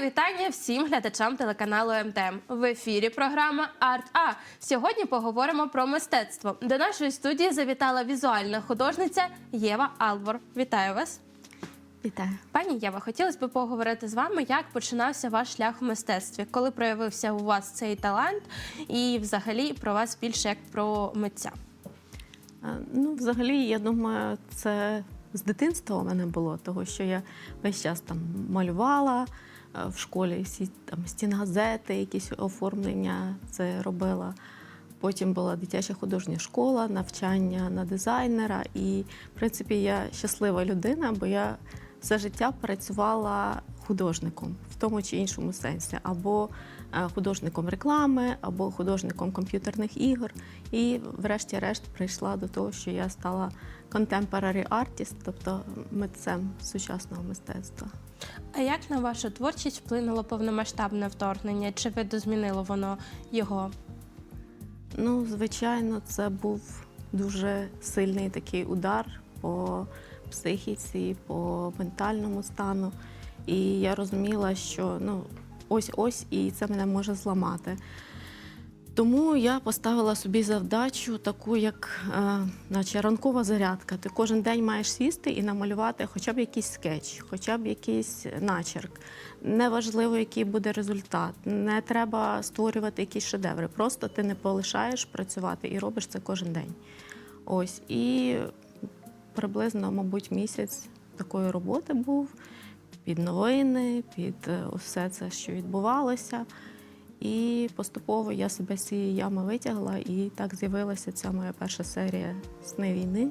вітання всім глядачам телеканалу МТМ. В ефірі програма Арт А. Сьогодні поговоримо про мистецтво. До нашої студії завітала візуальна художниця Єва Албор. Вітаю вас. Вітаю. Пані Єва, хотілося б поговорити з вами, як починався ваш шлях в мистецтві, коли проявився у вас цей талант, і взагалі про вас більше як про митця. Ну, взагалі, я думаю, це з дитинства у мене було, того що я весь час там малювала в школі всі там стінгазети, якісь оформлення це робила. Потім була дитяча художня школа, навчання на дизайнера. І, в принципі, я щаслива людина, бо я все життя працювала художником в тому чи іншому сенсі, або е, художником реклами, або художником комп'ютерних ігор. І, врешті-решт, прийшла до того, що я стала contemporary artist, тобто митцем сучасного мистецтва. А як на вашу творчість вплинуло повномасштабне вторгнення? Чи видозмінило воно його? Ну, звичайно, це був дуже сильний такий удар по психіці, по ментальному стану. І я розуміла, що ну, ось-ось і це мене може зламати. Тому я поставила собі завдачу, таку, як е, наче ранкова зарядка. Ти кожен день маєш сісти і намалювати хоча б якийсь скетч, хоча б якийсь начерк. Неважливо, який буде результат. Не треба створювати якісь шедеври. Просто ти не полишаєш працювати і робиш це кожен день. Ось і приблизно, мабуть, місяць такої роботи був під новини, під е, все це, що відбувалося. І поступово я себе з цієї ями витягла, і так з'явилася ця моя перша серія Сни війни.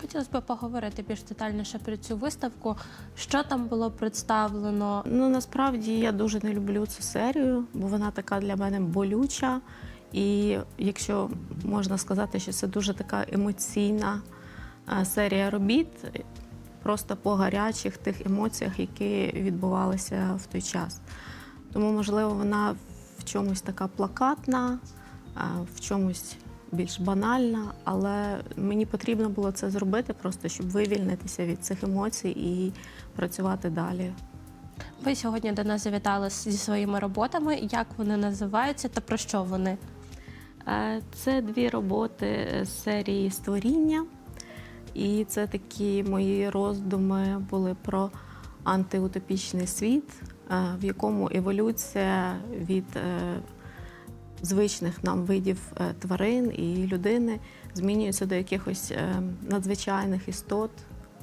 Хотілося б поговорити більш детальніше про цю виставку. Що там було представлено? Ну насправді я дуже не люблю цю серію, бо вона така для мене болюча. І якщо можна сказати, що це дуже така емоційна серія робіт, просто по гарячих тих емоціях, які відбувалися в той час. Тому, можливо, вона в чомусь така плакатна, в чомусь більш банальна, але мені потрібно було це зробити, просто щоб вивільнитися від цих емоцій і працювати далі. Ви сьогодні до нас завітали зі своїми роботами. Як вони називаються та про що вони? Е, Це дві роботи з серії створіння, і це такі мої роздуми були про антиутопічний світ, в якому еволюція від е, звичних нам видів е, тварин і людини змінюється до якихось е, надзвичайних істот.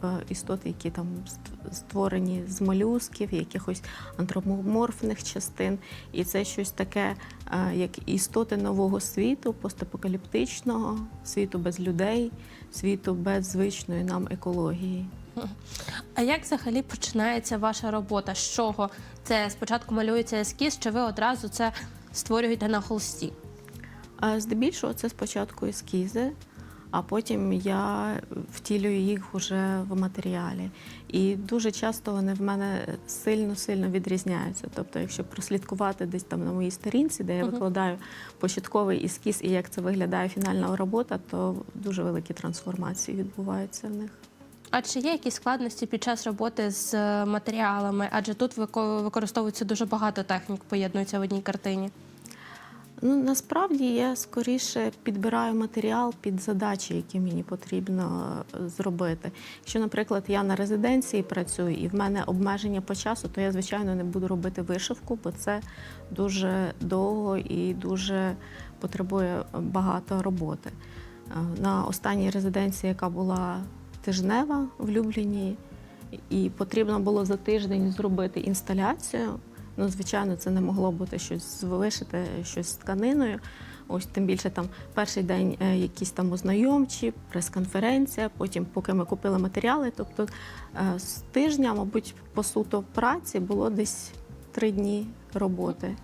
е, Істот, які там створені з молюсків, якихось антропоморфних частин, і це щось таке, е, як істоти нового світу, постапокаліптичного, світу без людей, світу без звичної нам екології. А як взагалі починається ваша робота? З чого? Це спочатку малюється ескіз, чи ви одразу це створюєте на холсті? А Здебільшого це спочатку ескізи, а потім я втілюю їх уже в матеріалі. І дуже часто вони в мене сильно-сильно відрізняються. Тобто, якщо прослідкувати десь там на моїй сторінці, де я викладаю початковий ескіз і як це виглядає фінальна робота, то дуже великі трансформації відбуваються в них. А чи є якісь складності під час роботи з е, матеріалами? Адже тут використовується дуже багато технік, поєднується в одній картині. Ну насправді я скоріше підбираю матеріал під задачі, які мені потрібно е, зробити. Якщо, наприклад, я на резиденції працюю і в мене обмеження по часу, то я звичайно не буду робити вишивку, бо це дуже довго і дуже потребує багато роботи. Е, На останній резиденції, яка була тижнева в Любліні, і потрібно було за тиждень зробити інсталяцію. Ну, звичайно, це не могло бути щось вишити, щось з тканиною. Ось тим більше там перший день е, якісь там ознайомчі, прес-конференція, потім, поки ми купили матеріали. Тобто е, з тижня, мабуть, по суто праці було десь три дні роботи.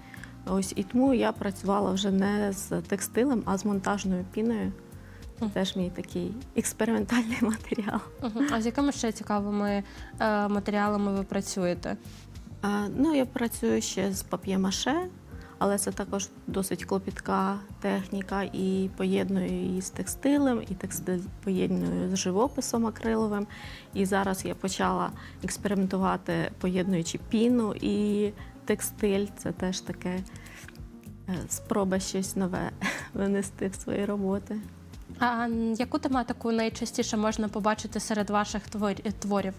Ось і тому я працювала вже не з текстилем, а з монтажною піною. Це теж мій такий експериментальний матеріал. Мгм. А з якими ще цікавими е, матеріалами ви працюєте? А, Ну, я працюю ще з пап'є-маше, але це також досить клопітка техніка і поєдную її з текстилем, і текстиль поєдную з живописом акриловим. І зараз я почала експериментувати, поєднуючи піну і текстиль це теж таке е, спроба щось нове винести в свої роботи. А яку тематику найчастіше можна побачити серед ваших творів?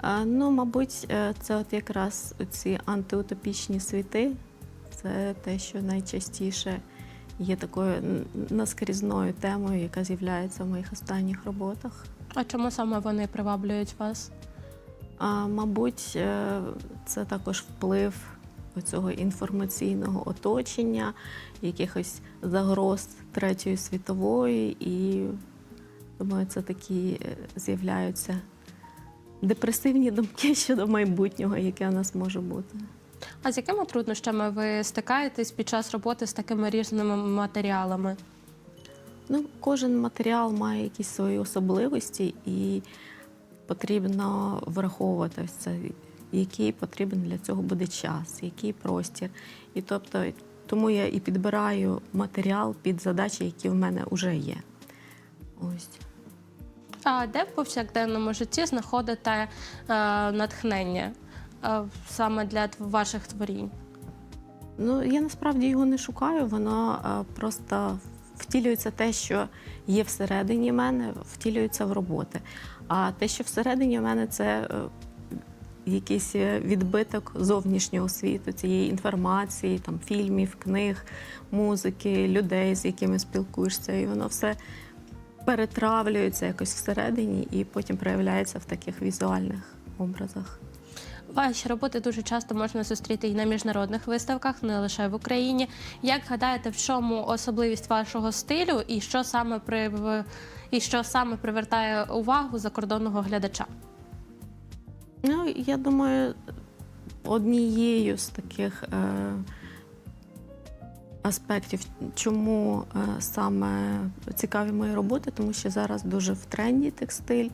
А, ну, мабуть, е, це от якраз ці антиутопічні світи. Це те, що найчастіше є такою наскрізною темою, яка з'являється в моїх останніх роботах. А чому саме вони приваблюють вас? А, мабуть, е, це також вплив цього інформаційного оточення, якихось загроз третьої світової, і думаю, це такі е, з'являються депресивні думки щодо майбутнього, яке у нас може бути. А з якими труднощами ви стикаєтесь під час роботи з такими різними матеріалами? Ну, кожен матеріал має якісь свої особливості, і потрібно враховувати це, який потрібен для цього буде час, який простір. І тобто, тому я і підбираю матеріал під задачі, які в мене вже є. Ось. А де в повсякденному житті знаходите е, натхнення е, саме для ваших творінь? Ну, я насправді його не шукаю, воно е, просто втілюється те, що є всередині мене, втілюється в роботи. А те, що всередині мене, це е, якийсь е, відбиток зовнішнього світу, цієї інформації, там, фільмів, книг, музики, людей, з якими спілкуєшся, і воно все перетравлюється якось всередині і потім проявляється в таких візуальних образах. Ваші роботи дуже часто можна зустріти і на міжнародних виставках, не лише в Україні. Як гадаєте, в чому особливість вашого стилю і що саме при і що саме привертає увагу закордонного глядача? Ну, я думаю, однією з таких е, аспектів, чому е, саме цікаві мої роботи, тому що зараз дуже в тренді текстиль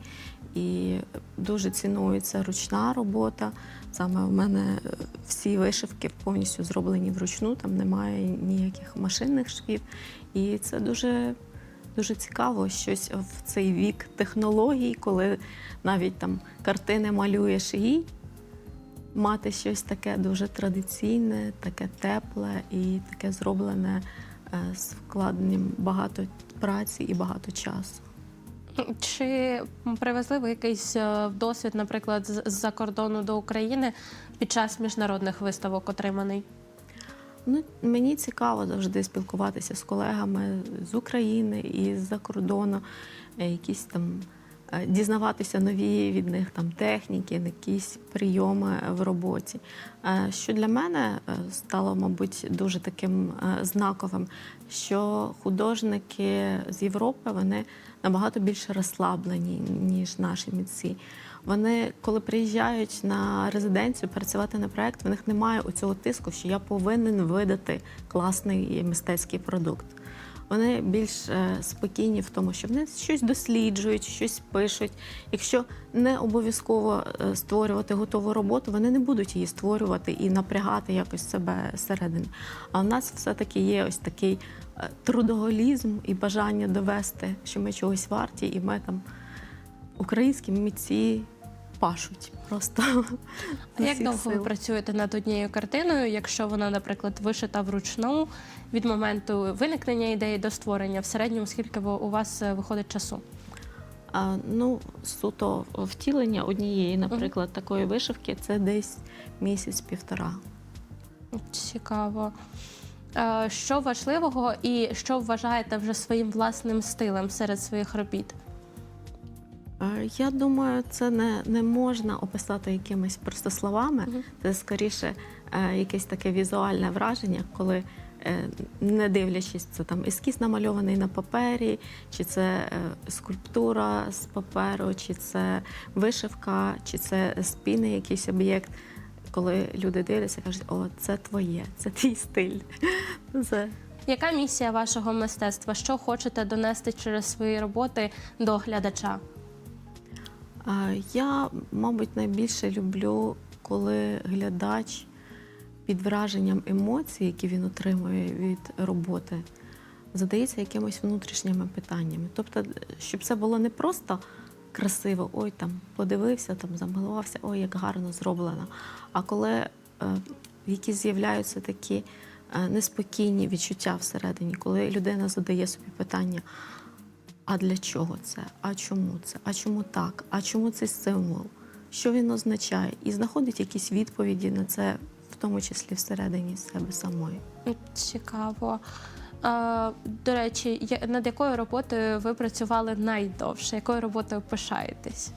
і дуже цінується ручна робота. Саме в мене е, всі вишивки повністю зроблені вручну, там немає ніяких машинних швів. І це дуже дуже цікаво щось в цей вік технологій, коли навіть там картини малюєш і мати щось таке дуже традиційне, таке тепле і таке зроблене е, з вкладенням багато праці і багато часу. Чи привезли ви якийсь е, досвід, наприклад, з-за кордону до України під час міжнародних виставок отриманий? Ну, мені цікаво завжди спілкуватися з колегами з України і з-за кордону, е, якісь там е, дізнаватися нові від них там техніки, якісь прийоми в роботі. Е, Що для мене стало, мабуть, дуже таким знаковим, що художники з Європи вони набагато більше розслаблені, ніж наші митці. Вони, коли приїжджають на резиденцію працювати на проект, в них немає цього тиску, що я повинен видати класний мистецький продукт. Вони більш е, спокійні в тому, що вони щось досліджують, щось пишуть. Якщо не обов'язково е, створювати готову роботу, вони не будуть її створювати і напрягати якось себе зсередини. А в нас все-таки є ось такий е, трудоголізм і бажання довести, що ми чогось варті, і ми там українські митці пашуть просто. А як довго ви працюєте над однією картиною, якщо вона, наприклад, вишита вручну від моменту виникнення ідеї до створення? В середньому скільки у вас е, виходить часу? А, ну, суто втілення однієї, наприклад, такої вишивки це десь місяць-півтора. Цікаво. Що важливого і що вважаєте вже своїм власним стилем серед своїх робіт? Е, Я думаю, це не, не можна описати якимись просто словами. Мгм. Це скоріше е, якесь таке візуальне враження, коли е, не дивлячись, це там ескіз намальований на папері, чи це е, скульптура з паперу, чи це вишивка, чи це спільний якийсь об'єкт. Коли люди дивляться, кажуть, о, це твоє, це твій стиль. Це Яка місія вашого мистецтва? Що хочете донести через свої роботи до глядача? Я, мабуть, найбільше люблю, коли глядач під враженням емоцій, які він отримує від роботи, задається якимось внутрішніми питаннями. Тобто, щоб це було не просто красиво, ой, там подивився, там замилувався, ой, як гарно зроблено. А коли е, які з'являються такі е, неспокійні відчуття всередині, коли людина задає собі питання. А для чого це? А чому це? А чому так? А чому цей символ? Що він означає? І знаходить якісь відповіді на це, в тому числі всередині себе самої. Цікаво. А, до речі, над якою роботою ви працювали найдовше? Якою роботою пишаєтесь?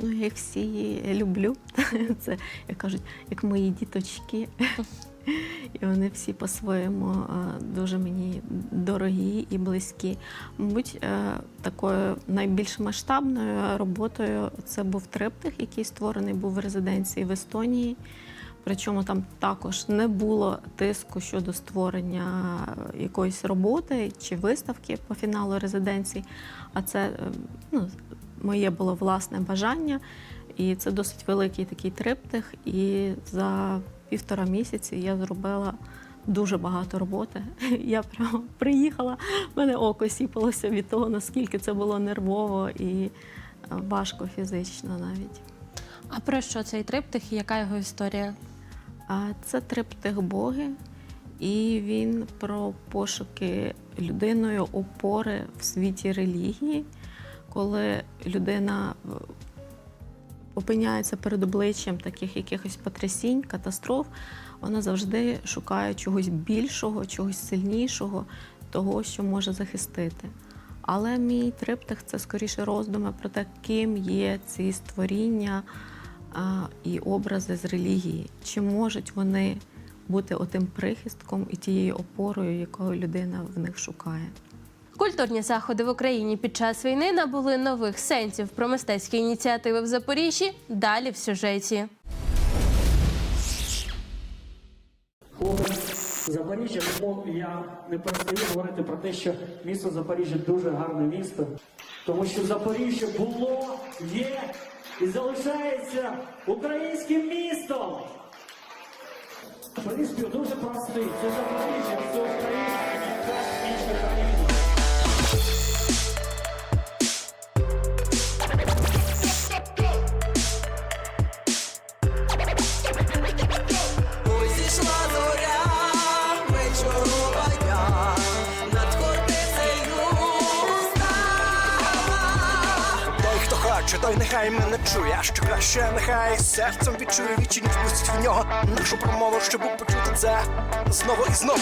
Ну, я їх всі люблю. Це, як кажуть, як мої діточки. І вони всі по-своєму е, дуже мені дорогі і близькі. Мабуть, е, такою найбільш масштабною роботою це був триптих, який створений був в резиденції в Естонії. Причому там також не було тиску щодо створення якоїсь роботи чи виставки по фіналу резиденції. А це е, ну, моє було власне бажання. І це досить великий такий триптих. І за півтора місяці я зробила дуже багато роботи. Я прямо приїхала, в мене око сіпалося від того, наскільки це було нервово і е, важко фізично навіть. А про що цей триптих і яка його історія? А це триптих Боги, і він про пошуки людиною опори в світі релігії, коли людина опиняється перед обличчям таких якихось потрясінь, катастроф, вона завжди шукає чогось більшого, чогось сильнішого, того, що може захистити. Але мій триптих це скоріше роздуми про те, ким є ці створіння а, і образи з релігії. Чи можуть вони бути отим прихистком і тією опорою, якою людина в них шукає? Культурні заходи в Україні під час війни набули нових сенсів про мистецькі ініціативи в Запоріжжі. Далі в сюжеті. Запоріжжя, тому я не перестаю говорити про те, що місто Запоріжжя дуже гарне місто, тому що Запоріжжя було, є і залишається українським містом. Приспів дуже простий. Це Запоріжжя, це і ніяка країна. Що краще, нехай серцем відчує вічі, ніж в нього нашу промову, щоб почути це знову і знову.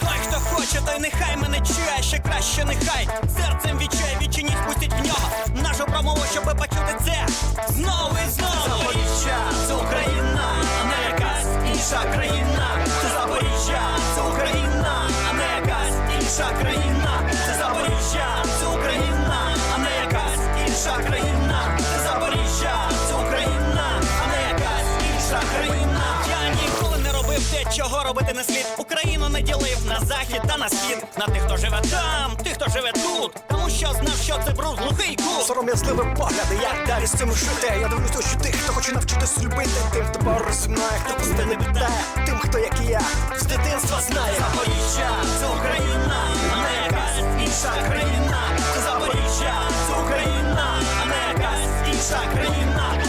Той, хто хоче, той нехай мене чує, ще краще нехай серцем відчує, відчиніть, пустить в нього нашу промову, щоб почути це знову і знову. Запоріжжя, це Україна, а не якась інша країна. Це Запоріжжя, це Україна, що це глухий кут. Сором'язливі погляди, як далі з цим жити. Я дивлюсь очі тих, хто хоче навчитись любити. Тим, хто мною, хто пусти не питає. Тим, хто як і я, з дитинства знає. Запоріжжя, це Україна, а не якась інша країна. Запоріжжя, це Україна, а не якась інша країна.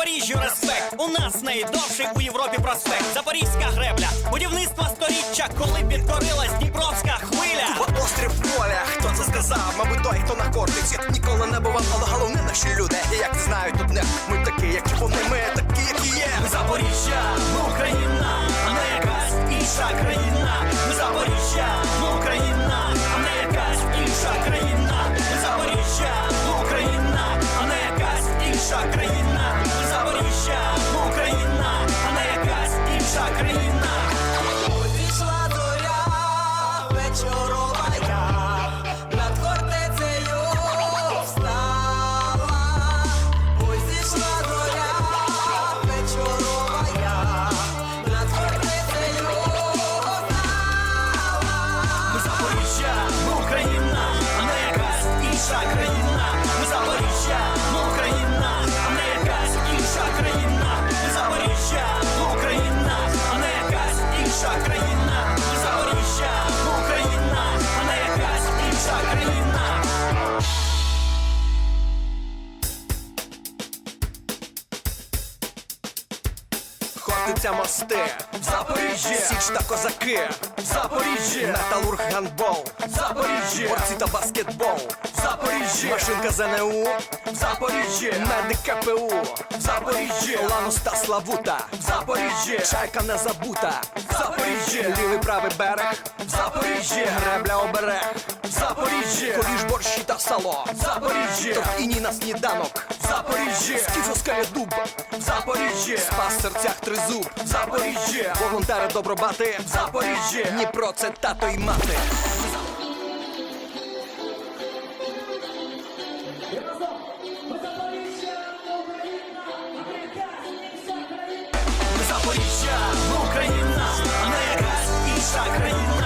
Запоріжжю респект. У нас найдовший у Європі проспект. Запорізька гребля, будівництво сторіччя, коли підкорилась Дніпровська хвиля. В острів поля, хто це сказав? Мабуть, той, хто на кортиці ніколи не бував, але головне наші люди. Як знають тут не ми такі, як і вони, ми такі, які є. Запоріжжя, ми Україна, а не якась інша країна. Ми Запоріжжя, ми Україна, Хортиця мости, в Запоріжжі, Січ та козаки, в Запоріжжі, Металург гандбол, в Запоріжжі, борці та баскетбол, в Запоріжжі, Машинка ЗНУ, в Запоріжжі, медик КПУ, в Запоріжжі, Ланус та Славута, в Запоріжжі, Чайка не забута, в Запоріжжі, лівий правий берег, в Запоріжжі, гребля оберег, в Запоріжжі, коліж борщі та сало, в Запоріжжі, Торпіні на сніданок, в Запоріжжі, скіфовська дуб, в Запоріжжі, спас в серцях тризуб, в Запоріжжі, волонтери добробати, в Запоріжжі, Дніпро це тато й мати. Запоріжжя, Україна, Запоріжжя, не якась інша країна.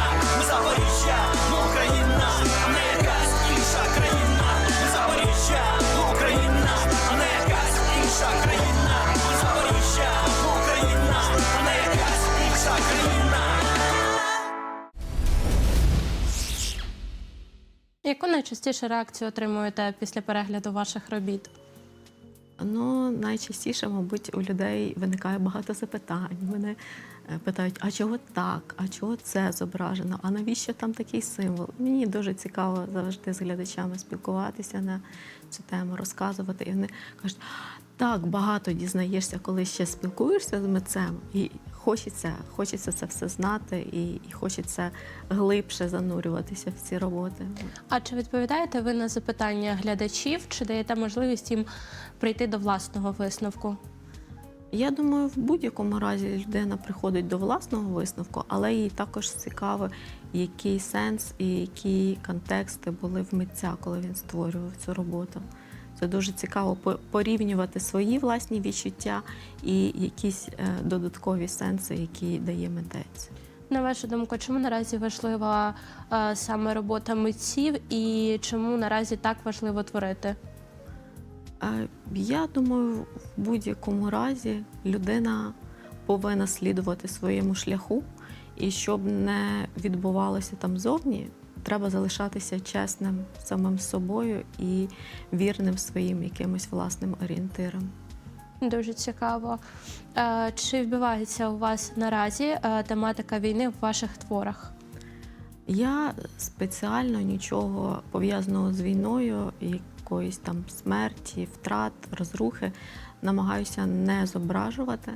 Найчастіше реакцію отримуєте після перегляду ваших робіт? Ну, найчастіше, мабуть, у людей виникає багато запитань. Мене питають, а чого так, а чого це зображено, а навіщо там такий символ? Мені дуже цікаво завжди з глядачами спілкуватися на цю тему, розказувати. І вони кажуть, так багато дізнаєшся, коли ще спілкуєшся з митцем, і хочеться, хочеться це все знати, і, і хочеться глибше занурюватися в ці роботи. А чи відповідаєте ви на запитання глядачів, чи даєте можливість їм прийти до власного висновку? Я думаю, в будь-якому разі людина приходить до власного висновку, але їй також цікаво, який сенс і які контексти були в митця, коли він створював цю роботу. Це дуже цікаво порівнювати свої власні відчуття і якісь е, додаткові сенси, які дає митець. На вашу думку, чому наразі важлива е, саме робота митців і чому наразі так важливо творити? Е, Я думаю, в будь-якому разі людина повинна слідувати своєму шляху, і щоб не відбувалося там зовні, треба залишатися чесним самим собою і вірним своїм якимось власним орієнтирам. Дуже цікаво. Е, Чи вбивається у вас наразі е, тематика війни в ваших творах? Я спеціально нічого пов'язаного з війною, якоїсь там смерті, втрат, розрухи намагаюся не зображувати.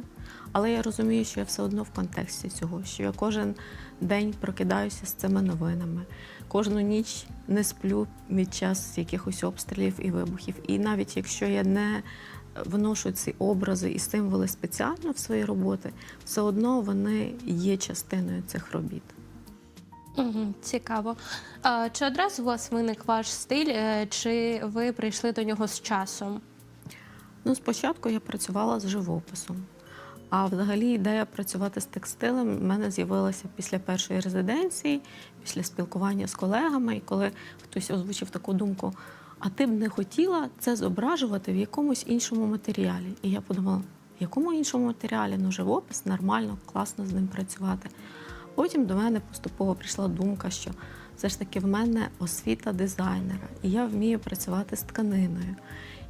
Але я розумію, що я все одно в контексті цього, що я кожен день прокидаюся з цими новинами, кожну ніч не сплю від час якихось обстрілів і вибухів. І навіть якщо я не вношу ці образи і символи спеціально в свої роботи, все одно вони є частиною цих робіт. Угу, цікаво. Чи одразу у вас виник ваш стиль, е, чи ви прийшли до нього з часом? Ну, спочатку я працювала з живописом. А взагалі ідея працювати з текстилем в мене з'явилася після першої резиденції, після спілкування з колегами, і коли хтось озвучив таку думку, а ти б не хотіла це зображувати в якомусь іншому матеріалі. І я подумала, в якому іншому матеріалі? Ну, живопис нормально, класно з ним працювати. Потім до мене поступово прийшла думка, що все ж таки в мене освіта дизайнера, і я вмію працювати з тканиною.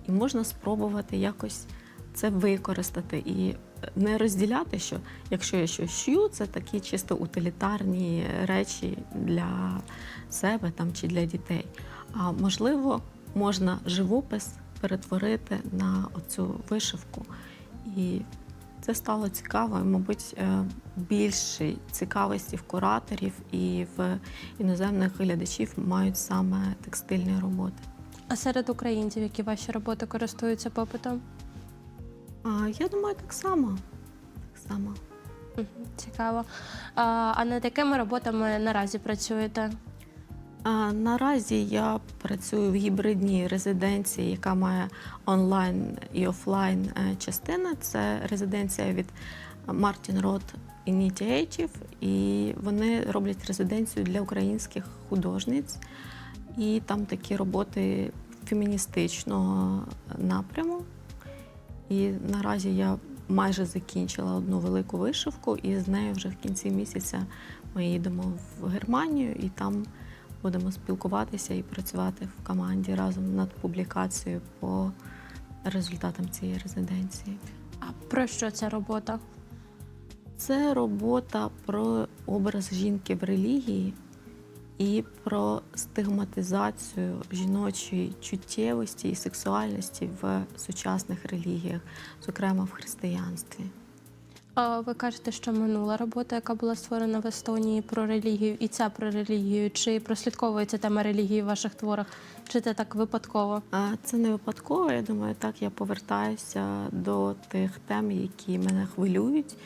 І можна спробувати якось це використати і не розділяти, що якщо я щось шью, це такі чисто утилітарні речі для себе там чи для дітей. А можливо, можна живопис перетворити на оцю вишивку. І це стало цікаво, і, мабуть, е, більше цікавості в кураторів і в іноземних глядачів мають саме текстильні роботи. А серед українців, які ваші роботи користуються попитом? А, я думаю, так само. Так само. Цікаво. А, а над якими роботами наразі працюєте? А, наразі я працюю в гібридній резиденції, яка має онлайн і офлайн е, частини. Це резиденція від Martin Roth Initiative, і вони роблять резиденцію для українських художниць. І там такі роботи феміністичного напряму. І наразі я майже закінчила одну велику вишивку, і з нею вже в кінці місяця ми їдемо в Германію і там будемо спілкуватися і працювати в команді разом над публікацією по результатам цієї резиденції. А про що ця робота? Це робота про образ жінки в релігії і про стигматизацію жіночої чуттєвості і сексуальності в сучасних релігіях, зокрема в християнстві. А ви кажете, що минула робота, яка була створена в Естонії про релігію, і ця про релігію. Чи прослідковується тема релігії в ваших творах? Чи це так випадково? Це не випадково. Я думаю, так я повертаюся до тих тем, які мене хвилюють,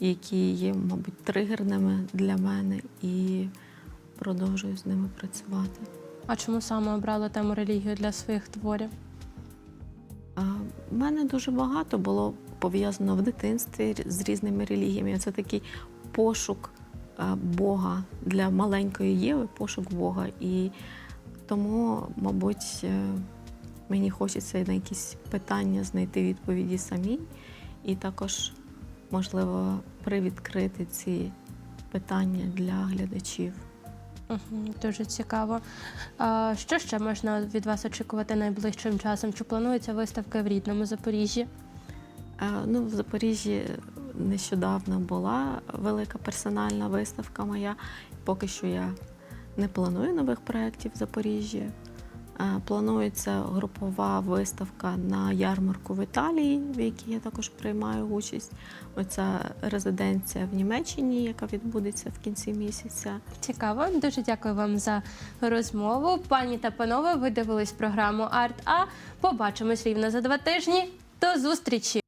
які є, мабуть, тригерними для мене, і продовжую з ними працювати. А чому саме обрали тему релігію для своїх творів? А, в мене дуже багато було пов'язано в дитинстві з різними релігіями. Це такий пошук Бога для маленької Єви, пошук Бога. І тому, мабуть, е, мені хочеться на якісь питання знайти відповіді самі, і також, можливо, привідкрити ці питання для глядачів. Дуже цікаво. Що ще можна від вас очікувати найближчим часом? Чи планується виставка в рідному Запоріжжі? Ну, в Запоріжжі нещодавно була велика персональна виставка моя. Поки що я не планую нових проєктів в Запоріжжі. Е, Планується групова виставка на ярмарку в Італії, в якій я також приймаю участь. Оця резиденція в Німеччині, яка відбудеться в кінці місяця. Цікаво. Дуже дякую вам за розмову. Пані та панове, ви дивились програму Арт А. Побачимось рівно за два тижні. До зустрічі!